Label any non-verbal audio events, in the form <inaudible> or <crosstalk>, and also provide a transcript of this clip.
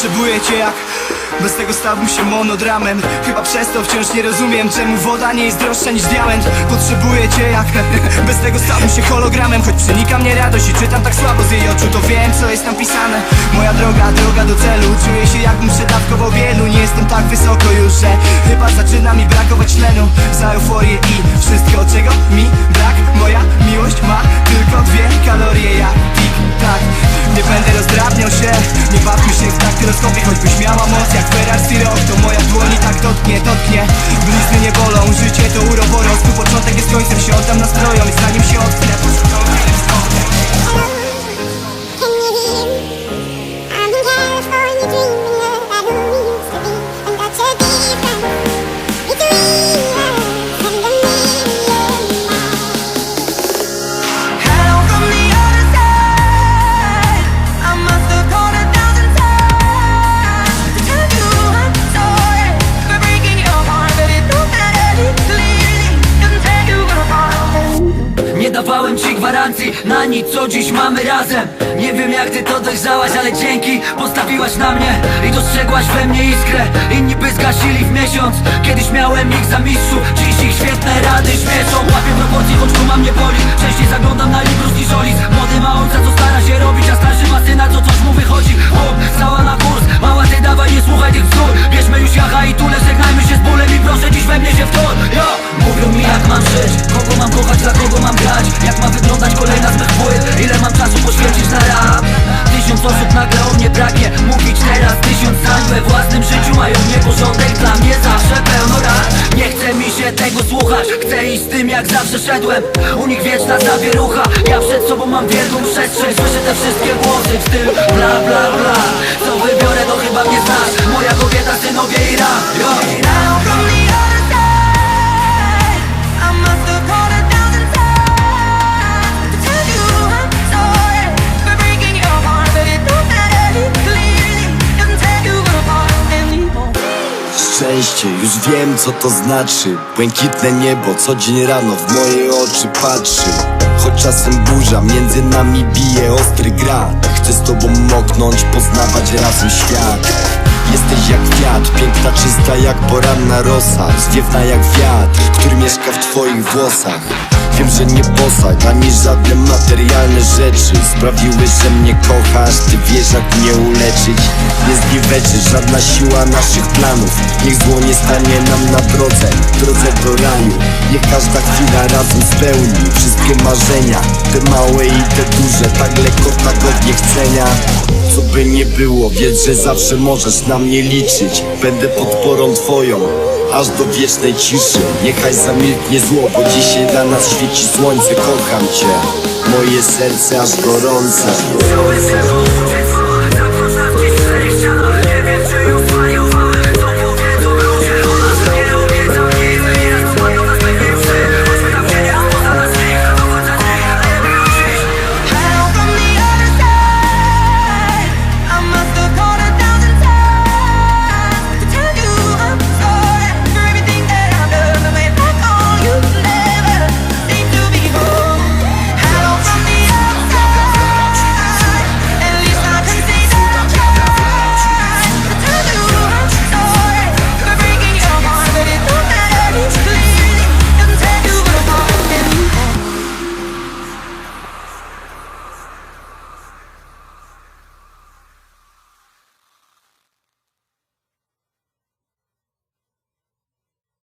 Potrzebuję cię jak bez tego stałbym się monodramem. Chyba przez to wciąż nie rozumiem Czemu woda nie jest droższa niż diament. Potrzebuję cię jak <laughs> Bez tego stałbym się hologramem. Choć przenika mnie radość i czytam tak słabo z jej oczu To wiem co jest tam pisane. Moja droga, droga do celu. Czuję się jakbym przedawkował wielu. Nie jestem tak wysoko już, że Chyba zaczyna mi brakować tlenu. Za euforię i wszystko czego mi brak. Moja miłość ma tylko dwie kalorie. Jak tik tak daktyloskopie Choćbyś miała moc jak Ferrari Rock To moja dłoń i tak dotknie, dotknie. Blizny nie bolą, życie to uroboros Tu początek jest końcem, się oddam nastrojom I zanim się ocknę, na nic, co dziś mamy razem. Nie wiem jak ty to dojrzałaś, ale dzięki Postawiłaś na mnie i dostrzegłaś we mnie iskrę. Inni by zgasili w miesiąc. Kiedyś miałem ich za mistrzu. Dziś ich świetne rady śmieszą. Łapię proporcje, choć guma mnie boli tym jak zawsze szedłem. U nich wieczna zawierucha. Ja przed sobą mam wielką przestrzeń. Słyszę te wszystkie głosy w stylu bla bla bla. Co wybiorę to chyba mnie znasz. Moja kobieta, synowie i rap Szczęście, już wiem co to znaczy. Błękitne niebo co dzień rano w moje oczy patrzy. Choć czasem burza między nami bije ostry grat. Chcę z tobą moknąć, poznawać razem świat Jesteś jak wiatr, piękna, czysta jak poranna rosa. Zwiewna jak wiatr, który mieszka w twoich włosach. Wiem, że nie posag, ani żadne materialne rzeczy. Sprawiły, że mnie kochasz, ty wiesz jak mnie uleczyć. Nie zniweczy żadna siła naszych planów. Niech zło nie stanie nam na drodze, drodze do raju. Niech każda chwila razem spełni wszystkie marzenia. Te małe i te duże, tak lekko, tak godnie chcenia co by nie było, wiedz, że zawsze możesz na mnie liczyć. Będę podporą twoją, aż do wiecznej ciszy. Niechaj zamilknie zło, bo dzisiaj dla nas świeci słońce. Kocham cię, moje serce aż gorące